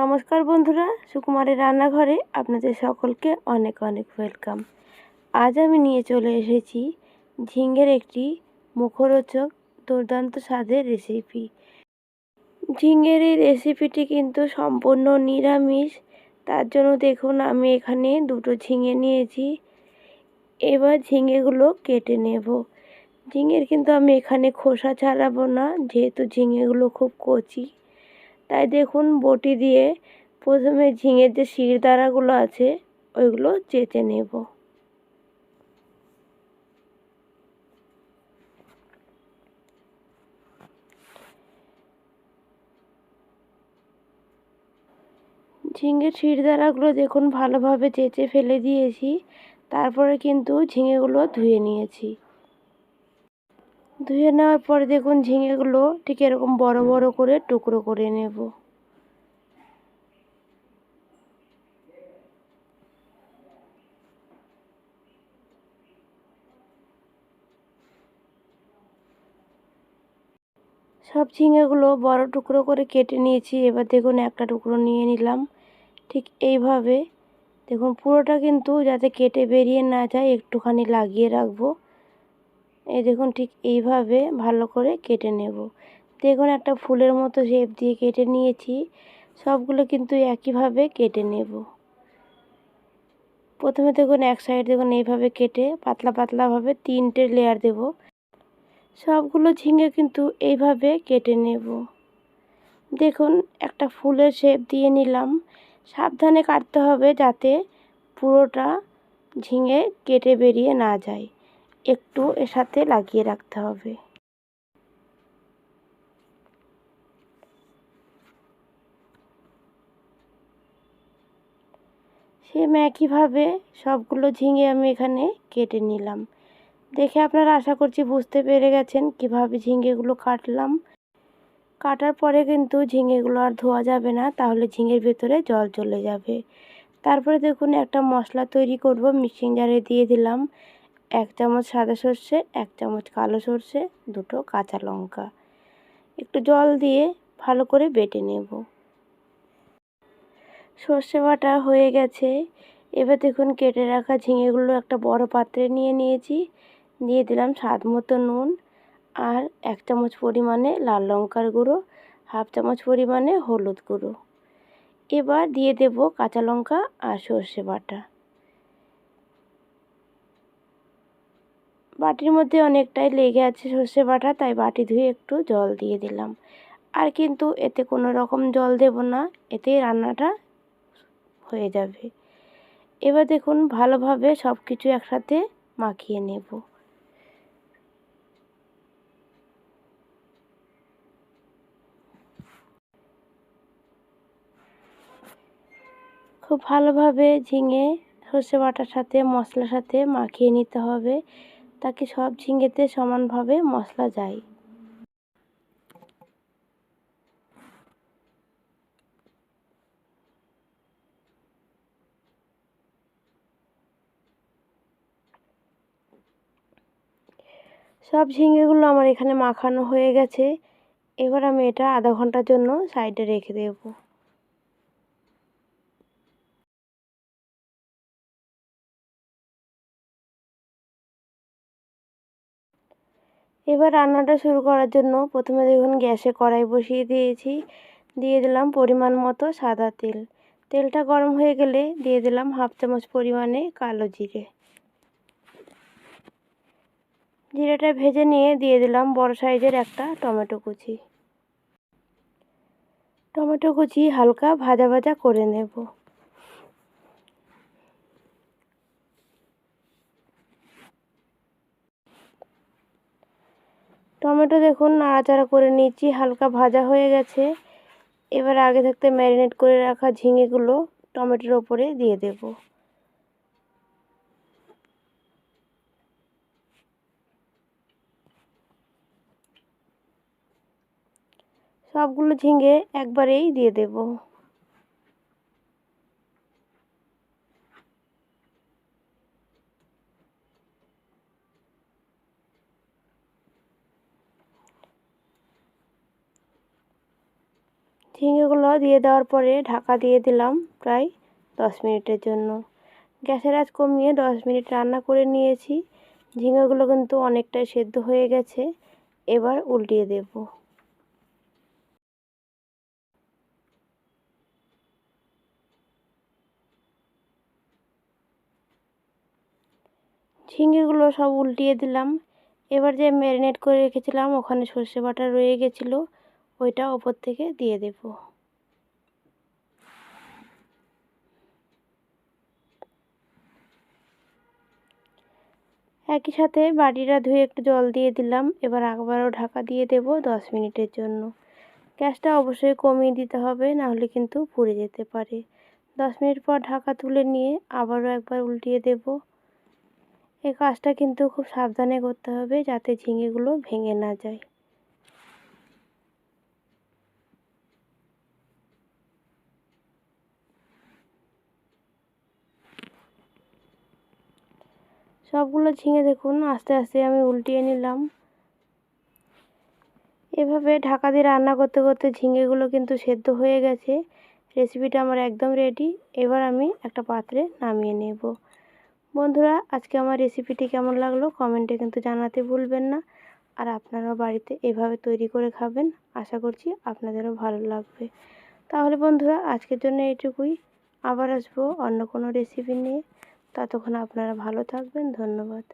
নমস্কার বন্ধুরা, সুকুমারের রান্নাঘরে আপনাদের সকলকে অনেক অনেক ওয়েলকাম। আজ আমি নিয়ে চলে এসেছি ঝিঙ্গের একটি মুখরোচক দুর্দান্ত স্বাদের রেসিপি ঝিঙ্গের এই রেসিপিটি কিন্তু সম্পূর্ণ নিরামিষ, তার জন্য দেখুন আমি এখানে দুটো ঝিঙে নিয়েছি। এবার ঝিঙেগুলো কেটে নেব। ঝিঙের কিন্তু আমি এখানে খোসা ছাড়াবো না, যেহেতু ঝিঙেগুলো খুব কচি। তাই দেখুন বটি দিয়ে প্রথমে ঝিঙের যে শিরদাঁড়াগুলো আছে, ওইগুলো চেঁচে নেব। ঝিঙের শিরদাঁড়াগুলো দেখুন ভালোভাবে চেঁচে ফেলে দিয়েছি, তারপরে কিন্তু ঝিঙেগুলো ধুয়ে নিয়েছি। ধুয়ে নেওয়ার পরে দেখুন ঝিঙেগুলো ঠিক এরকম বড় বড় করে টুকরো করে নেব। সব ঝিঙেগুলো বড় টুকরো করে কেটে নিয়েছি, এবার দেখুন একটা টুকরো নিয়ে নিলাম। ঠিক এইভাবে দেখুন পুরোটা কিন্তু যাতে কেটে বেরিয়ে না যায় একটুখানি লাগিয়ে রাখব। এই দেখুন ঠিক এইভাবে ভালো করে কেটে নেব। দেখুন একটা ফুলের মতো শেপ দিয়ে কেটে নিয়েছি। সবগুলো কিন্তু একইভাবে কেটে নেব। প্রথমে দেখুন এক সাইড দেখুন এইভাবে কেটে পাতলা পাতলাভাবে তিনটে লেয়ার দেব। সবগুলো ঝিঙে কিন্তু এইভাবে কেটে নেব। দেখুন একটা ফুলের শেপ দিয়ে নিলাম। সাবধানে কাটতে হবে যাতে পুরোটা ঝিঙে কেটে বেরিয়ে না যায়। একটু এর সাথে লাগিয়ে রাখতে হবে। সেম একইভাবে সবগুলো ঝিঙে আমি এখানে কেটে নিলাম। দেখে আপনারা আশা করছি বুঝতে পেরে গেছেন কীভাবে ঝিঙেগুলো কাটলাম। কাটার পরে কিন্তু ঝিঙেগুলো আর ধোয়া যাবে না, তাহলে ঝিঙের ভেতরে জল চলে যাবে। তারপরে দেখুন একটা মশলা তৈরি করব, মিক্সিং জারে দিয়ে দিলাম। এক চামচ সাদা সর্ষে, এক চামচ কালো সর্ষে, দুটো কাঁচা লঙ্কা। একটু জল দিয়ে ভালো করে বেটে নেব। সর্ষে বাটা হয়ে গেছে। এবার দেখুন, কেটে রাখা ঝিঙেগুলো একটা বড় পাত্রে নিয়ে নিয়েছি। দিয়ে দিলাম স্বাদ মতো নুন আর এক চামচ পরিমাণে লাল লঙ্কার গুঁড়ো, হাফ চামচ পরিমাণে হলুদ গুঁড়ো। এবার দিয়ে দেব কাঁচা লঙ্কা আর সর্ষে বাটা। বাটির মধ্যে অনেকটাই লেগে আছে সর্ষে বাটা, তাই বাটি ধুয়ে একটু জল দিয়ে দিলাম। আর কিন্তু এতে কোনো রকম জল দেব না এতেই রান্নাটা হয়ে যাবে। এবার দেখুন, ভালোভাবে সব কিছু একসাথে মাখিয়ে নেব। খুব ভালোভাবে ঝিঙে, সর্ষে বাটার সাথে, মশলার সাথে মাখিয়ে নিতে হবে। তাকে সব ঝিঙেতে সমানভাবে মশলা যায়। সব ঝিঙেগুলো আমার এখানে মাখানো হয়ে গেছে। এবার আমি এটা আধা ঘণ্টার জন্য সাইডে রেখে দেবো। এবার রান্নাটা শুরু করার জন্য প্রথমে দেখুন গ্যাসে কড়াই বসিয়ে দিয়েছি। দিয়ে দিলাম পরিমাণ মতো সাদা তেল। তেলটা গরম হয়ে গেলে দিয়ে দিলাম হাফ চামচ পরিমাণে কালো জিরে। জিরেটা ভেজে নিয়ে দিয়ে দিলাম বড় সাইজের একটা টমেটো কুচি। টমেটো কুচি হালকা ভাজা ভাজা করে নেব। টমেটো দেখুন, নাড়াচাড়া করে নিচ্ছি, হালকা ভাজা হয়ে গেছে। এবার আগে থাকতে ম্যারিনেট করে রাখা ঝিঙেগুলো টমেটোর ওপরে দিয়ে দেব। সবগুলো ঝিঙে একবারেই দিয়ে দেবো। ঝিঙেগুলো দিয়ে দেওয়ার পরে ঢাকা দিয়ে দিলাম প্রায় দশ মিনিটের জন্য। গ্যাসের আঁচ কমিয়ে দশ মিনিট রান্না করে নিয়েছি। ঝিঙেগুলো কিন্তু অনেকটাই সেদ্ধ হয়ে গেছে। এবার উল্টিয়ে দেব। ঝিঙেগুলো সব উল্টিয়ে দিলাম। এবার যে ম্যারিনেট করে রেখেছিলাম, ওখানে সর্ষে বাটা রয়ে গেছিল। ওইটা ওপর থেকে দিয়ে দেব। একই সাথে বাটিটা ধুয়ে একটু জল দিয়ে দিলাম। এবার আবারও ঢাকা দিয়ে দেব দশ মিনিটের জন্য। গ্যাসটা অবশ্যই কমিয়ে দিতে হবে, নাহলে কিন্তু পুড়ে যেতে পারে। দশ মিনিট পর ঢাকা তুলে নিয়ে আবারও একবার উল্টিয়ে দেব। এই কাজটা কিন্তু খুব সাবধানে করতে হবে যাতে ঝিঙেগুলো ভেঙে না যায়। সবগুলো ঝিঙে দেখুন, আস্তে আস্তে আমি উল্টিয়ে নিলাম। এভাবে ঢাকা দিয়ে রান্না করতে করতে ঝিঙেগুলো কিন্তু সেদ্ধ হয়ে গেছে। রেসিপিটা আমার একদম রেডি এবার আমি একটা পাত্রে নামিয়ে নেব। বন্ধুরা, আজকে আমার রেসিপিটি কেমন লাগল কমেন্টে কিন্তু জানাতে ভুলবেন না। আর আপনারাও বাড়িতে এভাবে তৈরি করে খাবেন, আশা করছি আপনাদেরও ভালো লাগবে। তাহলে বন্ধুরা, আজকের জন্য এটুকুই আবার আসব অন্য কোনো রেসিপি নিয়ে। ততক্ষণ আপনারা ভালো থাকবেন ধন্যবাদ।